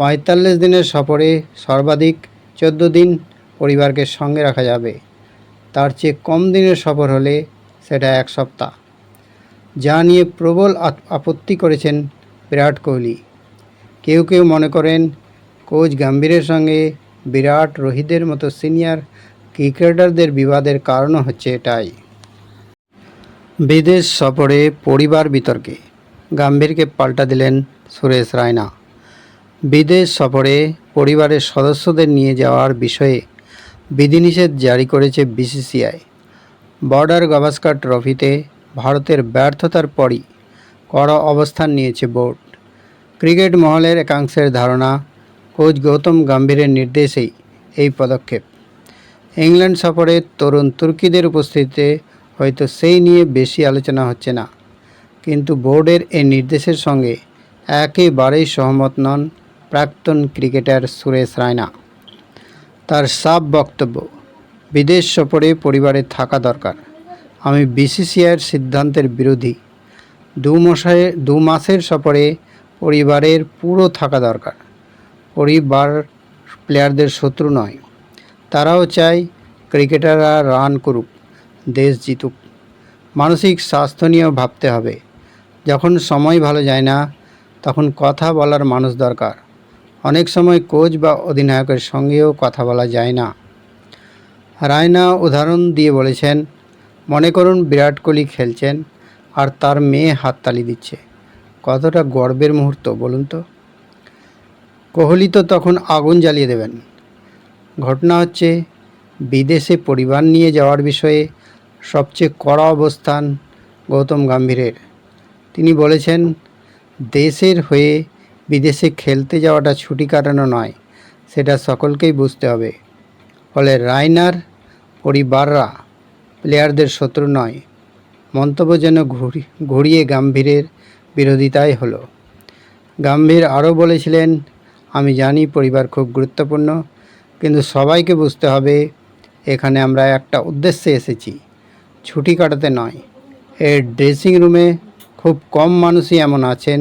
পঁয়তাল্লিশ দিনের সফরে সর্বাধিক চোদ্দ দিন পরিবারকে সঙ্গে রাখা যাবে। তার চেয়ে কম দিনের সফর হলে সেটা এক সপ্তাহ। যা নিয়ে প্রবল আপত্তি করেছেন বিরাট কোহলি। কেউ কেউ মনে করেন, কোচ গাম্ভীরের সঙ্গে বিরাট রোহিতের মতো সিনিয়র ক্রিকেটারদের বিবাদের কারণও হচ্ছে এটাই। বিদেশ সফরে পরিবার বিতর্কে গাম্ভীরকে পাল্টা দিলেন সুরেশ রায়না। বিদেশ সফরে পরিবারের সদস্যদের নিয়ে যাওয়ার বিষয়ে বিধিনিষেধ জারি করেছে বিসিসিআই। বর্ডার গাভাস্কার ট্রফিতে ভারতের ব্যর্থতার পরই কড়া অবস্থান নিয়েছে বোর্ড। ক্রিকেট মহলের একাংশের ধারণা, কোচ গৌতম গম্ভীরের নির্দেশেই এই পদক্ষেপ। ইংল্যান্ড সফরে তরুণ তুর্কিদের উপস্থিতিতে হয়তো সেই নিয়ে বেশি আলোচনা হচ্ছে না। কিন্তু বোর্ডের এই নির্দেশের সঙ্গে একেবারেই সহমত নন প্রাক্তন ক্রিকেটার সুরেশ রায়না। তার সাফ বক্তব্য বিদেশ সফরে পরিবারে থাকা দরকার। আমি বিসিসিআইয়ের সিদ্ধান্তের বিরোধী। দু মাসে দু মাসের সফরে পরিবারের পুরো থাকা দরকার। পরিবার প্লেয়ারদের শত্রু নয়। তারাও চায় ক্রিকেটাররা রান করুক, দেশ জিতুক। মানসিক স্বাস্থ্য নিয়েও ভাবতে হবে। যখন সময় ভালো যায় না, তখন কথা বলার মানুষ দরকার। অনেক সময় কোচ বা অধিনায়কের সঙ্গেও কথা বলা যায় না। রায়না উদাহরণ দিয়ে বলেছেন, মনে করুন বিরাট কোহলি খেলছেন আর তার মেয়ে হাততালি দিচ্ছে। কতটা গর্বের মুহূর্ত, বলুন তো? কোহলি তো তখন আগুন জ্বালিয়ে দেবেন। ঘটনা হচ্ছে, বিদেশে পরিবার নিয়ে যাওয়ার বিষয়ে সবচেয়ে কড়া অবস্থান গৌতম গম্ভীরের। তিনি বলেছেন, দেশের হয়ে বিদেশে খেলতে যাওয়াটা ছুটি কাটানো নয়, সেটা সকলকেই বুঝতে হবে। ফলে রায়নার পরিবাররা প্লেয়ারদের শত্রু নয়, মন্তব্য যেন ঘুরি, ঘুরিয়ে গাম্ভীরের বিরোধিতাই হলো। গাম্ভীর আরও বলেছিলেন, আমি জানি পরিবার খুব গুরুত্বপূর্ণ, কিন্তু সবাইকে বুঝতে হবে, এখানে আমরা একটা উদ্দেশ্যে এসেছি, ছুটি কাটাতে নয়। এর ড্রেসিং রুমে খুব কম মানুষই এমন আছেন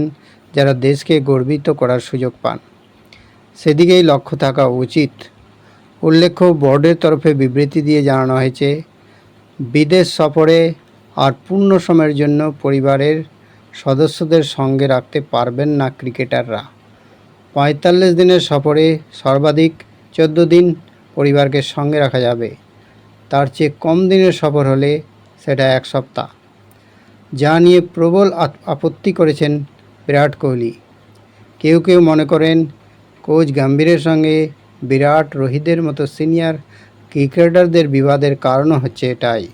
যারা দেশকে গর্বিত করার সুযোগ পান। সেদিকেই লক্ষ্য থাকা উচিত। উল্লেখ্য, বোর্ডের তরফে বিবৃতি দিয়ে জানানো হয়েছে, বিদেশ সফরে আর পূর্ণ সময়ের জন্য পরিবারের সদস্যদের সঙ্গে রাখতে পারবেন না ক্রিকেটাররা। পঁয়তাল্লিশ দিনের সফরে সর্বাধিক চোদ্দ দিন পরিবারকে সঙ্গে রাখা যাবে। তার চেয়ে কম দিনের সফর হলে সেটা এক সপ্তাহ। যা নিয়ে প্রবল আপত্তি করেছেন বিরাট কোহলি। কেউ কেউ মনে করেন, কোচ গাম্ভীরের সঙ্গে বিরাট রোহিতের মতো সিনিয়র ক্রিকেটারদের বিবাদের কারণও হচ্ছে এটাই।